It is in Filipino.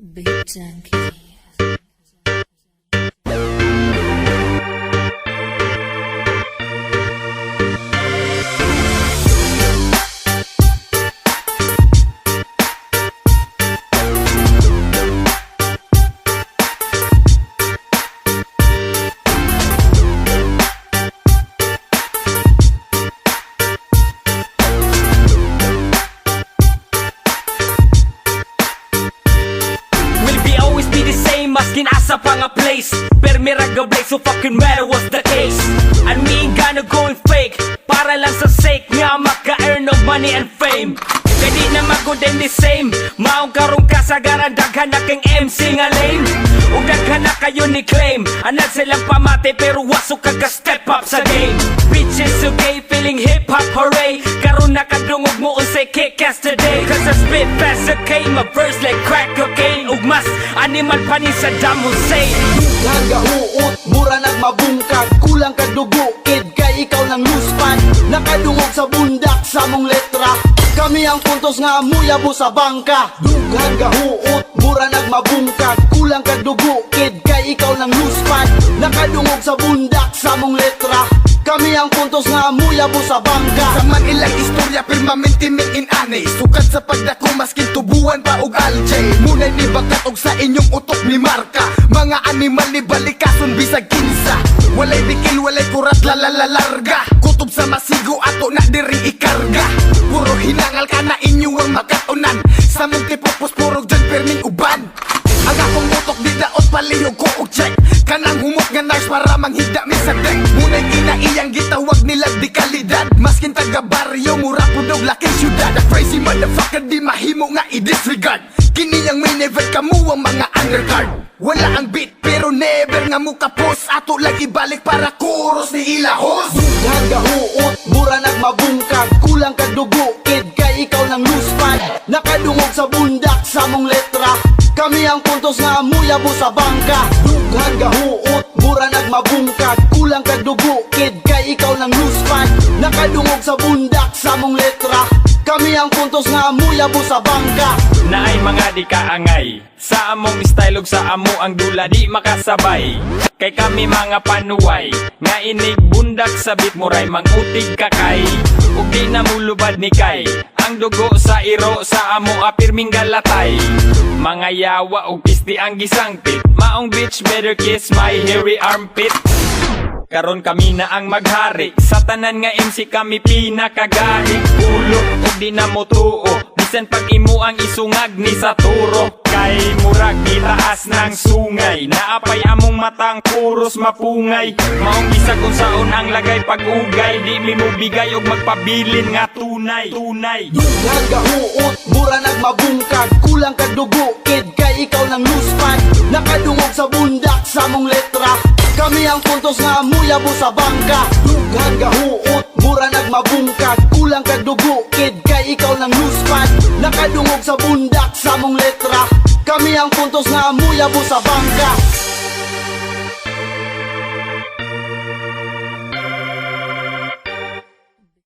Big Junkie. Maskin asa pa nga place Per miraga blaze so fucking matter what's the case. We ain't gonna going fake. Para lang sa sake nga maka-earn of money and fame. Pwede na magod and the same. Maong karong kasagaran Daghan na kang MC nga lame. Ug daghan na kayo ni claim. Anad silang pamate pero waso kaga step up sa game. Bitches okay feeling hip hop hooray. Karon nakadungog mo unsay kick-ass today. Cause I spit fast okay My verse like crack animal pa ni Saddam Hussein. Dughang gahuot, mura nagmabungkag Kulang ka dugo, kid kay ikaw ng luspan Nakadungog sa bundak sa mong letra. Kami ang puntos nga muyabo sa bangka. Dughang gahuot, mura nagmabungkag Kulang ka dugo, kid kay ikaw ng luspan Nakadungog sa bundak sa mong letra. Kami ang puntos nga muyabo sa bangka. Sa man ilang istorya permanente may inani Sukat sa pagdako maskin og Munay ni bakat og sa inyong utok ni marka. Mga animal ni balikason bisag kinsa. Walay bikil walay kurat lalalalarga Kutob sa masigo ato na diri ikarga. Puro hinangal ka na inyo ang makatunan. Sa mong tipopos puro dyan perming uban. Ang akong utok di daot palihog ko og check. Kanang humok nga nurse para manghigda mi sa deck. Munay ginaiyang gitawag nila di kalidad. Maskin taga baryo mura pudog laking syudad Crazy motherfucker di mahimo nga i-disregard. Kini ang main event kamo ang mga undercard. Wala ang beat pero never nga mo kapos. Ato lang ibalik para kuros ni ilahos Dughang gahuot, mura nagmabungkag Kulang ka dugo, kid kay ikaw ng luspan Nakadungog sa bundak sa mong letra. Kami ang puntos nga muyabo sa bangka. Dughang gahuot, mura nagmabungkag Kulang ka dugo, kid kay ikaw ng luspan Nakadungog sa bundak sa mong letra Kami ang puntos nga muyabo sa bangka. Na ay mga di kaangay Sa among style sa amo ang dula di makasabay. Kay kami mga panuway Nga inig bundak sa bit muray mangutig kakay Ug di na mulubad ni kay Ang dugo sa iro sa amo apirming galatay. Mga yawa ug pisti ang gisangpit Maong bitch better kiss my hairy armpit. Karon kami na ang maghari Sa tanan nga MC kami pinakagahi. Ulo ug di na mo Bisan pag imo ang isungag ni sa turo Kay murag gitaas ng sungay. Naapay among matang puros mapungay. Maong isa kung saon ang lagay pag-ugay. Di mi mo bigay og magpabilin nga tunay Tunay. Dughang gahuot, mura nagmabungkag. Kulang ka dugo, kid kay ikaw ng luspan Nakadungog sa bundak sa mong letra. Kami ang puntos nga muyabo sa bangka. Dughang gahuot, mura nagmabungkag. Kulang ka dugo, kid Nakadungog sa bundak sa mong letra. Kami ang puntos nga muyabo sa bangka